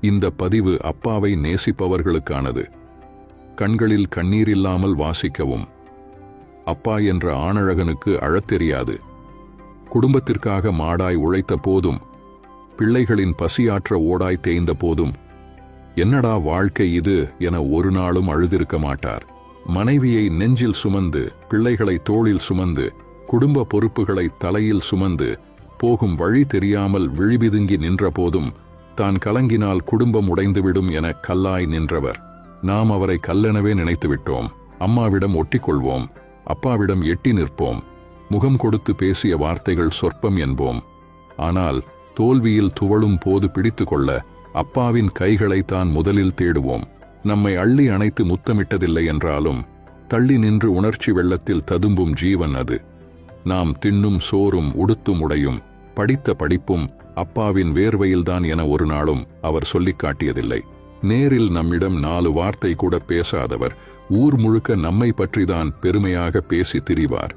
இந்த பதிவு அப்பாவை நேசிப்பவர்களுக்கானது. கண்களில் கண்ணீர் இல்லாமல் வாசிக்கவும். அப்பா என்ற ஆணழகனுக்கு அழத் தெரியாது குடும்பத்திற்காக மாடாய் உழைத்த போதும் பிள்ளைகளின் பசியாற்ற ஓடாய் தேய்ந்த போதும் என்னடா வாழ்க்கை இது என ஒரு நாளும் அழுதிருக்க மாட்டார். மனைவியை நெஞ்சில் சுமந்து பிள்ளைகளை தோளில் சுமந்து குடும்ப பொறுப்புகளை தலையில் சுமந்து போகும் வழி தெரியாமல் விழிபிதுங்கி நின்ற போதும் தான் கலங்கினால் குடும்பம் உடைந்துவிடும் என கல்லாய் நின்றவர். நாம் அவரை கல்லெனவே நினைத்து விட்டோம் அம்மாவிடம் ஒட்டிக்கொள்வோம். அப்பாவிடம் எட்டி நிற்போம். முகம் கொடுத்து பேசிய வார்த்தைகள் சொற்பம் என்போம். ஆனால் தோல்வியில் துவளும் போது பிடித்து கொள்ள அப்பாவின் கைகளை தான் முதலில் தேடுவோம். நம்மை அள்ளி அணைத்து முத்தமிட்டதில்லை என்றாலும் தள்ளி நின்று உணர்ச்சி வெள்ளத்தில் ததும்பும் ஜீவன் அது. நாம் தின்னும் சோறும் உடுத்தும் உடையும் படித்த படிப்பும் அப்பாவின் வேர்வையில்தான் என ஒரு நாளும் அவர் சொல்லிக் காட்டியதில்லை. நேரில் நம்மிடம் நாலு வார்த்தை கூட பேசாதவர் ஊர் முழுக்க நம்மை பற்றிதான் பெருமையாக பேசி திரிவார்.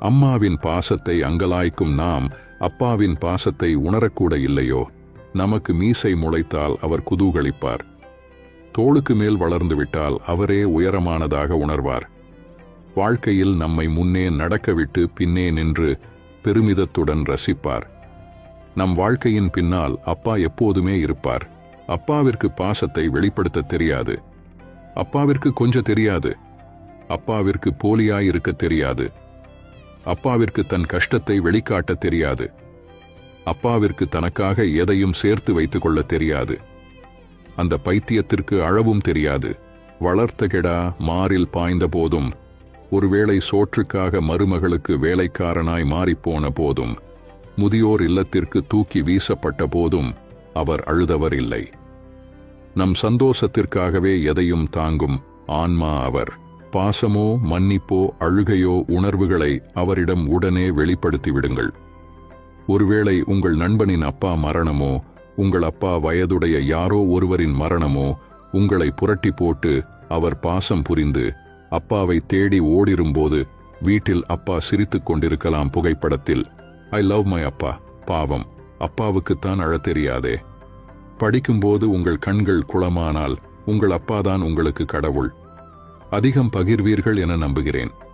அம்மாவின் பாசத்தை அங்கலாய்க்கும் நாம் அப்பாவின் பாசத்தை உணரக்கூட இல்லையோ? நமக்கு மீசை முளைத்தால் அவர் குதூகலிப்பார். தோளுக்கு மேல் வளர்ந்து விட்டால் அவரே உயரமானதாக உணர்வார். வாழ்க்கையில் நம்மை முன்னே நடக்கவிட்டு பின்னே நின்று பெருமிதத்துடன் ரசிப்பார். நம் வாழ்க்கையின் பின்னால் அப்பா எப்போதுமே இருப்பார். அப்பாவிற்கு பாசத்தை வெளிப்படுத்த தெரியாது. அப்பாவிற்கு கொஞ்சம் தெரியாது. அப்பாவிற்கு போலியாயிருக்க தெரியாது. அப்பாவிற்கு தன் கஷ்டத்தை வெளிக்காட்ட தெரியாது. அப்பாவிற்கு தனக்காக எதையும் சேர்த்து வைத்துக் கொள்ள தெரியாது. அந்த பைத்தியத்திற்கு அழவும் தெரியாது. வளர்த்த கெடா மாறில் பாய்ந்த போதும் ஒருவேளை சோற்றுக்காக மருமகளுக்கு வேலைக்காரனாய் மாறிப்போன போதும் முதியோர் இல்லத்திற்கு தூக்கி வீசப்பட்ட போதும் அவர் அழுதவர் இல்லை நம் சந்தோஷத்திற்காகவே எதையும் தாங்கும் ஆன்மா அவர். பாசமோ மன்னிப்போ அழுகையோ உணர்வுகளை அவரிடம் உடனே வெளிப்படுத்தி விடுங்கள் ஒருவேளை உங்கள் நண்பனின் அப்பா மரணமோ உங்கள் அப்பா வயதுடைய யாரோ ஒருவரின் மரணமோ உங்களை புரட்டி போட்டு அவர் பாசம் புரிந்து அப்பாவை தேடி ஓடிரும்போது வீட்டில் அப்பா சிரித்துக் கொண்டிருக்கலாம் புகைப்படத்தில். ஐ லவ் மை அப்பா. பாவம். அப்பாவுக்குத்தான் அழ தெரியாதே. படிக்கும்போது உங்கள் கண்கள் குளமானால் உங்கள் அப்பாதான் உங்களுக்கு கடவுள். அதிகம் பகிர்வீர்கள் என நம்புகிறேன்.